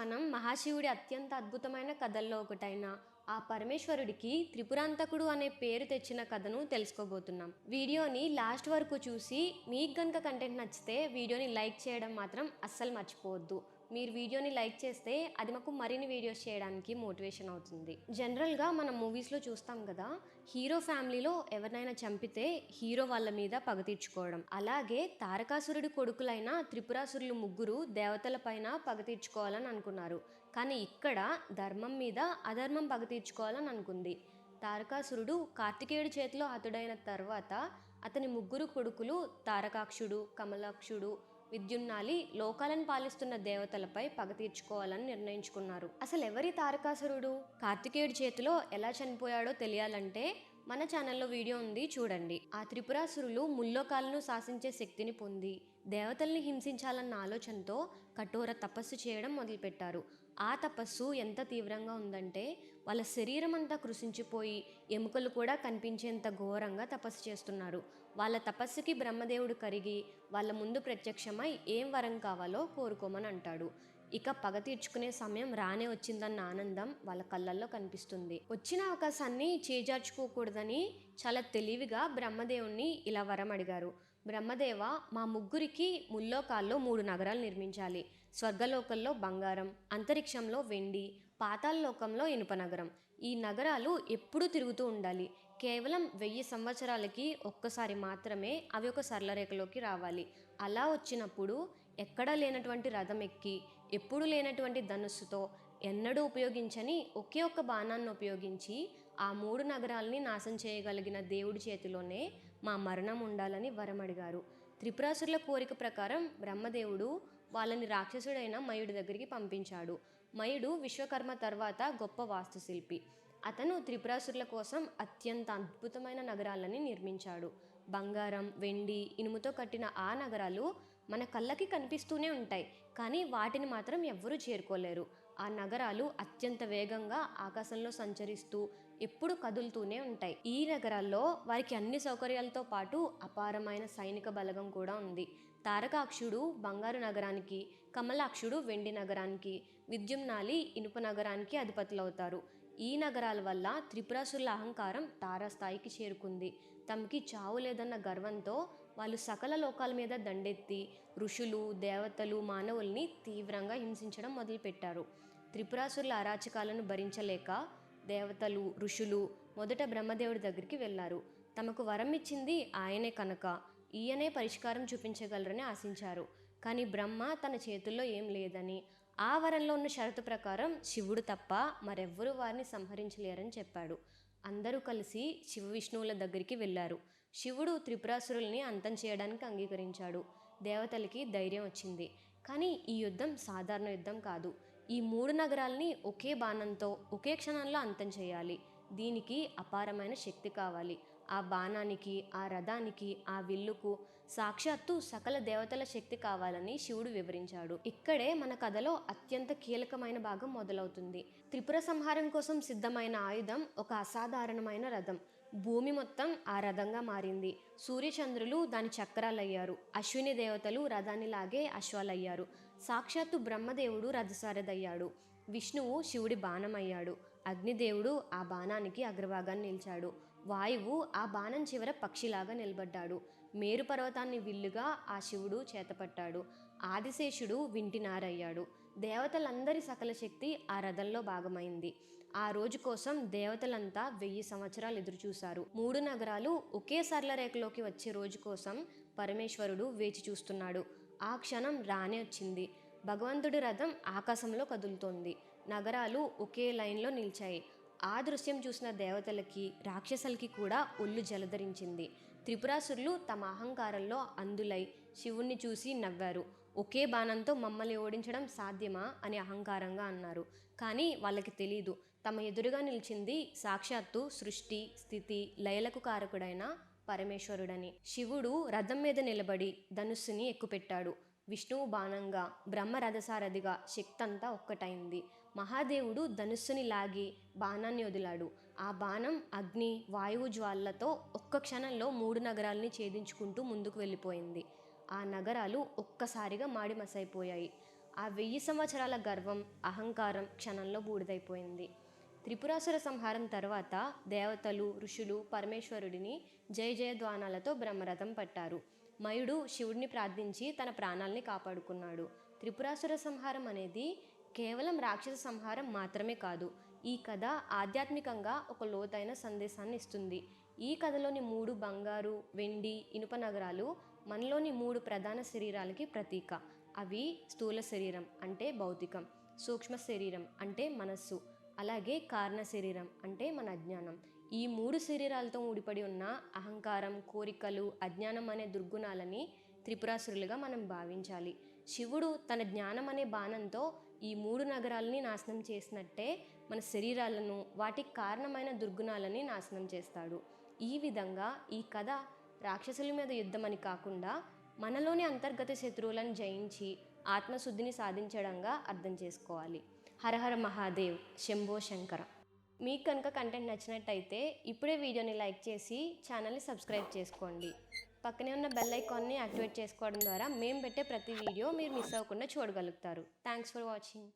మనం మహాశివుడి అత్యంత అద్భుతమైన కథల్లో ఒకటైన ఆ పరమేశ్వరుడికి త్రిపురాంతకుడు అనే పేరు తెచ్చిన కథను తెలుసుకోబోతున్నాం. వీడియోని లాస్ట్ వరకు చూసి మీకు గనుక కంటెంట్ నచ్చితే వీడియోని లైక్ చేయడం మాత్రం అస్సలు మర్చిపోవద్దు. మీరు వీడియోని లైక్ చేస్తే అది మాకు మరిన్ని వీడియోస్ చేయడానికి మోటివేషన్ అవుతుంది. జనరల్గా మనం మూవీస్లో చూస్తాం కదా హీరో ఫ్యామిలీలో ఎవరినైనా చంపితే హీరో వాళ్ళ మీద పగ తీర్చుకోవడం. అలాగే తారకాసురుడి కొడుకులైన త్రిపురాసురులు ముగ్గురు దేవతల పైన పగ తీర్చుకోవాలని అనుకున్నారు. కానీ ఇక్కడ ధర్మం మీద అధర్మం పగ తీర్చుకోవాలని అనుకుంది. తారకాసురుడు కార్తికేయుడి చేతిలో హతుడైన తర్వాత అతని ముగ్గురు కొడుకులు తారకాక్షుడు కమలాక్షుడు విద్యున్నాలి లోకాలను పాలిస్తున్న దేవతలపై పగ తీర్చుకోవాలని నిర్ణయించుకున్నారు. అసలు ఎవరి తారకాసురుడు? కార్తికేయుడి చేతిలో ఎలా చనిపోయాడో తెలియాలంటే మన ఛానల్లో వీడియో ఉంది చూడండి. ఆ త్రిపురాసురులు ముల్లోకాలను శాసించే శక్తిని పొంది దేవతల్ని హింసించాలన్న ఆలోచనతో కఠోర తపస్సు చేయడం మొదలుపెట్టారు. ఆ తపస్సు ఎంత తీవ్రంగా ఉందంటే వాళ్ళ శరీరం అంతా కృషించిపోయి ఎముకలు కూడా కనిపించేంత ఘోరంగా తపస్సు చేస్తున్నారు. వాళ్ళ తపస్సుకి బ్రహ్మదేవుడు కరిగి వాళ్ళ ముందు ప్రత్యక్షమై ఏం వరం కావాలో కోరుకోమని అంటాడు. ఇక పగ తీర్చుకునే సమయం రానే వచ్చిందన్న ఆనందం వాళ్ళ కళ్ళల్లో కనిపిస్తుంది. వచ్చిన అవకాశాన్ని చేజార్చుకోకూడదని చాలా తెలివిగా బ్రహ్మదేవుణ్ణి ఇలా వరం అడిగారు. బ్రహ్మదేవ మా ముగ్గురికి ముల్లోకాల్లో మూడు నగరాలు నిర్మించాలి. స్వర్గలోకంలో బంగారం అంతరిక్షంలో వెండి పాతాళలోకంలో ఇనుప నగరం. ఈ నగరాలు ఎప్పుడూ తిరుగుతూ ఉండాలి. కేవలం వెయ్యి సంవత్సరాలకి ఒక్కసారి మాత్రమే అవి ఒక సరళరేఖలోకి రావాలి. అలా వచ్చినప్పుడు ఎక్కడా లేనటువంటి రథం ఎక్కి ఎప్పుడు లేనటువంటి ధనుస్సుతో ఎన్నడూ ఉపయోగించని ఒకే ఒక్క బాణాన్ని ఉపయోగించి ఆ మూడు నగరాలని నాశనం చేయగలిగిన దేవుడి చేతిలోనే మా మరణం ఉండాలని వరం అడిగారు. త్రిపురాసురుల కోరిక ప్రకారం బ్రహ్మదేవుడు వాళ్ళని రాక్షసుడైన మయుడి దగ్గరికి పంపించాడు. మయుడు విశ్వకర్మ తర్వాత గొప్ప వాస్తుశిల్పి. అతను త్రిపురాసురుల కోసం అత్యంత అద్భుతమైన నగరాలని నిర్మించాడు. బంగారం వెండి ఇనుముతో కట్టిన ఆ నగరాలు మన కళ్ళకి కనిపిస్తూనే ఉంటాయి కానీ వాటిని మాత్రం ఎవ్వరూ చేరుకోలేరు. ఆ నగరాలు అత్యంత వేగంగా ఆకాశంలో సంచరిస్తూ ఎప్పుడు కదులుతూనే ఉంటాయి. ఈ నగరాల్లో వారికి అన్ని సౌకర్యాలతో పాటు అపారమైన సైనిక బలగం కూడా ఉంది. తారకాక్షుడు బంగారు నగరానికి కమలాక్షుడు వెండి నగరానికి విద్యుమ్నాలి ఇనుప నగరానికి అధిపతులవుతారు. ఈ నగరాల వల్ల త్రిపురాసుల అహంకారం తారాస్థాయికి చేరుకుంది. తమకి చావు లేదన్న గర్వంతో వాళ్ళు సకల లోకాల మీద దండెత్తి ఋషులు దేవతలు మానవుల్ని తీవ్రంగా హింసించడం మొదలుపెట్టారు. త్రిపురాసురుల అరాచకాలను భరించలేక దేవతలు ఋషులు మొదట బ్రహ్మదేవుడి దగ్గరికి వెళ్ళారు తమకు వరం ఇచ్చింది ఆయనే కనుక. ఈయనే పరిష్కారం చూపించగలరని ఆశించారు. కానీ బ్రహ్మ తన చేతుల్లో ఏం లేదని ఆ వరంలో ఉన్న షరతు ప్రకారం శివుడు తప్ప మరెవ్వరూ వారిని సంహరించలేరని చెప్పాడు. అందరూ కలిసి శివ విష్ణువుల దగ్గరికి వెళ్ళారు. శివుడు త్రిపురాసురుల్ని అంతం చేయడానికి అంగీకరించాడు. దేవతలకి ధైర్యం వచ్చింది. కానీ ఈ యుద్ధం సాధారణ యుద్ధం కాదు. ఈ మూడు నగరాల్ని ఒకే బాణంతో ఒకే క్షణంలో అంతం చేయాలి. దీనికి అపారమైన శక్తి కావాలి. ఆ బాణానికి ఆ రథానికి ఆ విల్లుకు సాక్షాత్తు సకల దేవతల శక్తి కావాలని శివుడు వివరించాడు. ఇక్కడే మన కథలో అత్యంత కీలకమైన భాగం మొదలవుతుంది. త్రిపుర సంహారం కోసం సిద్ధమైన ఆయుధం ఒక అసాధారణమైన రథం. భూమి మొత్తం ఆ రథంగా మారింది. సూర్యచంద్రులు దాని చక్రాలయ్యారు. అశ్విని దేవతలు రథాన్ని లాగే అశ్వాలయ్యారు. సాక్షాత్తు బ్రహ్మదేవుడు రథసారథయ్యాడు. విష్ణువు శివుడి బాణమయ్యాడు. అగ్నిదేవుడు ఆ బాణానికి అగ్రభాగాన్ని నిలిచాడు. వాయువు ఆ బాణం చివర పక్షిలాగా నిలబడ్డాడు. మేరు పర్వతాన్ని విల్లుగా ఆ శివుడు చేతపట్టాడు. ఆదిశేషుడు వింటినారయ్యాడు. దేవతలందరి సకల శక్తి ఆ రథంలో భాగమైంది. ఆ రోజు కోసం దేవతలంతా వెయ్యి సంవత్సరాలు ఎదురుచూశారు. మూడు నగరాలు ఒకే సరళ రేఖలోకి వచ్చే రోజు కోసం పరమేశ్వరుడు వేచి చూస్తున్నాడు. ఆ క్షణం రానే వచ్చింది. భగవంతుడి రథం ఆకాశంలో కదులుతోంది. నగరాలు ఒకే లైన్లో నిలిచాయి. ఆ దృశ్యం చూసిన దేవతలకి రాక్షసులకి కూడా ఒళ్ళు జలధరించింది. త్రిపురాసురులు తమ అహంకారంలో అందులై శివుణ్ణి చూసి నవ్వారు. ఒకే బాణంతో మమ్మల్ని ఓడించడం సాధ్యమా అని అహంకారంగా అన్నారు. కానీ వాళ్ళకి తెలీదు. తమ ఎదురుగా నిలిచింది సాక్షాత్తు సృష్టి స్థితి లయలకు కారకుడైన పరమేశ్వరుడని. శివుడు రథం మీద నిలబడి ధనుస్సుని ఎక్కుపెట్టాడు. విష్ణువు బాణంగా బ్రహ్మ రథసారథిగా శక్తంతా ఒక్కటైంది. మహాదేవుడు ధనుస్సుని లాగి బాణాన్ని వదిలాడు. ఆ బాణం అగ్ని వాయువు జ్వాలలతో ఒక్క క్షణంలో మూడు నగరాల్ని ఛేదించుకుంటూ ముందుకు వెళ్ళిపోయింది. ఆ నగరాలు ఒక్కసారిగా మాడిమసైపోయాయి. ఆ వెయ్యి సంవత్సరాల గర్వం అహంకారం క్షణంలో బూడిదైపోయింది. త్రిపురాసుర సంహారం తర్వాత దేవతలు ఋషులు పరమేశ్వరుడిని జయ జయధ్వానాలతో బ్రహ్మరథం పట్టారు. మయుడు శివుడిని ప్రార్థించి తన ప్రాణాల్ని కాపాడుకున్నాడు. త్రిపురాసుర సంహారం అనేది కేవలం రాక్షస సంహారం మాత్రమే కాదు ఈ కథ ఆధ్యాత్మికంగా ఒక లోతైన సందేశాన్ని ఇస్తుంది. ఈ కథలోని మూడు బంగారు వెండి ఇనుప నగరాలు మనలోని మూడు ప్రధాన శరీరాలకి ప్రతీక. అవి స్థూల శరీరం అంటే భౌతికం సూక్ష్మ శరీరం అంటే మనస్సు అలాగే కారణ శరీరం అంటే మన అజ్ఞానం. ఈ మూడు శరీరాలతో ముడిపడి ఉన్న అహంకారం కోరికలు అజ్ఞానం అనే దుర్గుణాలని త్రిపురాసురులుగా మనం భావించాలి. శివుడు తన జ్ఞానం అనే బాణంతో ఈ మూడు నగరాలని నాశనం చేసినట్టే మన శరీరాలను వాటికి కారణమైన దుర్గుణాలని నాశనం చేస్తాడు. ఈ విధంగా ఈ కథ రాక్షసుల మీద యుద్ధం అని కాకుండా మనలోని అంతర్గత శత్రువులను జయించి ఆత్మశుద్ధిని సాధించడంగా అర్థం చేసుకోవాలి. హరహర మహాదేవ్ శంభో శంకర. మీకు కనుక కంటెంట్ నచ్చినట్టయితే ఇప్పుడే వీడియోని లైక్ చేసి ఛానల్ని సబ్స్క్రైబ్ చేసుకోండి. పక్కనే ఉన్న బెల్ ఐకాన్ని యాక్టివేట్ చేసుకోవడం ద్వారా మేము పెట్టే ప్రతి వీడియో మీరు మిస్ అవ్వకుండా చూడగలుగుతారు. Thanks for watching